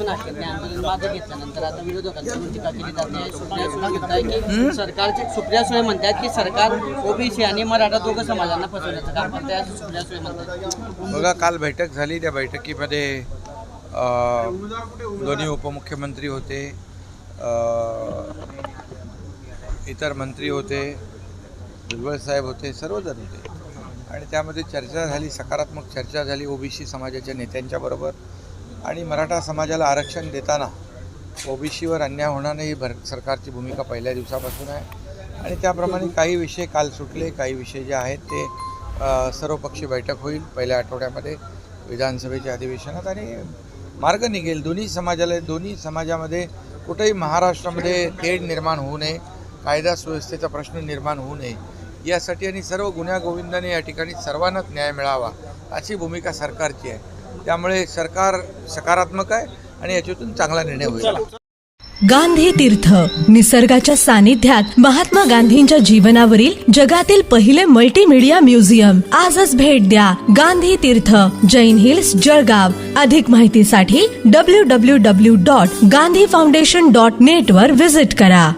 आंदोलन मागे घेतल्यानंतर आता टीका केली जात. सुप्रिया सुळे म्हणताय की सरकारचे सुप्रिया सुळे म्हणतात की सरकार ओबीसी आणि मराठा दोघं समाजांना फसवण्याचं काम करते असं सुप्रिया सुळे म्हणतात. बघा काल बैठक झाली. त्या बैठकीमध्ये दोन्ही उपमुख्यमंत्री होते इतर मंत्री होते भुजबळ साहेब होते सर्वजण होते. आणि त्यामध्ये चर्चा झाली सकारात्मक चर्चा झाली ओबीसी समाजाच्या नेत्यांच्या बरोबर. आणि मराठा समाजाला आरक्षण देताना ओबीसीवर अन्याय होणार नाही ही भर सरकारची भूमिका पहिल्या दिवसापासून आहे. आणि त्याप्रमाणे काही विषय काल सुटले काही विषय जे आहेत ते सर्वपक्षीय बैठक होईल पहिल्या आठवड्यामध्ये विधानसभेच्या अधिवेशनात. आणि मार्ग निघेल. दोन्ही समाजाला दोन्ही समाजामध्ये कुठेही महाराष्ट्रामध्ये तेढ निर्माण होऊ नये कायदा सुव्यवस्थेचा प्रश्न निर्माण होऊ नये यासाठी आणि सर्व गुन्ह्या गोविंदाने या ठिकाणी सर्वांनाच न्याय मिळावा अशी भूमिका सरकारची आहे. त्यामुळे सरकार सकारात्मक आहे आणि याच्यातून चांगला निर्णय होईल. गांधी तीर्थ निसर्गाच्या सानिध्यात महात्मा गांधींच्या जीवनावरील जगातील पहिले मल्टीमीडिया म्युझियम आजच भेट द्या गांधी तीर्थ जैन हिल्स जळगाव. अधिक माहितीसाठी W W W dot Gandhi foundation dot net वर विजिट करा.